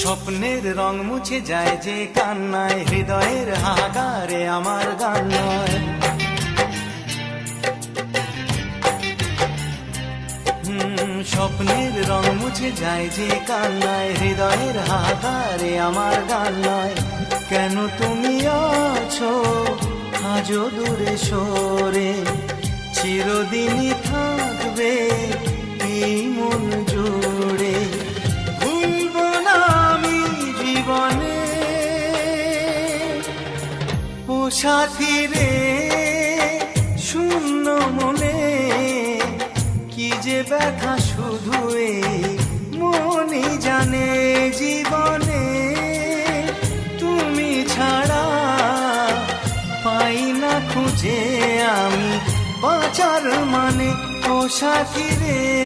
স্বপ্নের রং মুছে যায় যে কান্নায়, হৃদয়ের হাহাকারে আমার গান নয়। স্বপ্নের রং মুছে যায় যে কান্নায়, হৃদয়ের হাহাকারে আমার গান নয়। কেন তুমি আছো? আজও দূরে সরে, চিরদিনই থাকবে এই মন সাথী রে, শূন্য মনে, কি যে ব্যথা শুধু মনই জানে জীবনে। তুমি ছাড়া পাই না খুঁজে আমি বাঁচার মানে ও সাথী রে।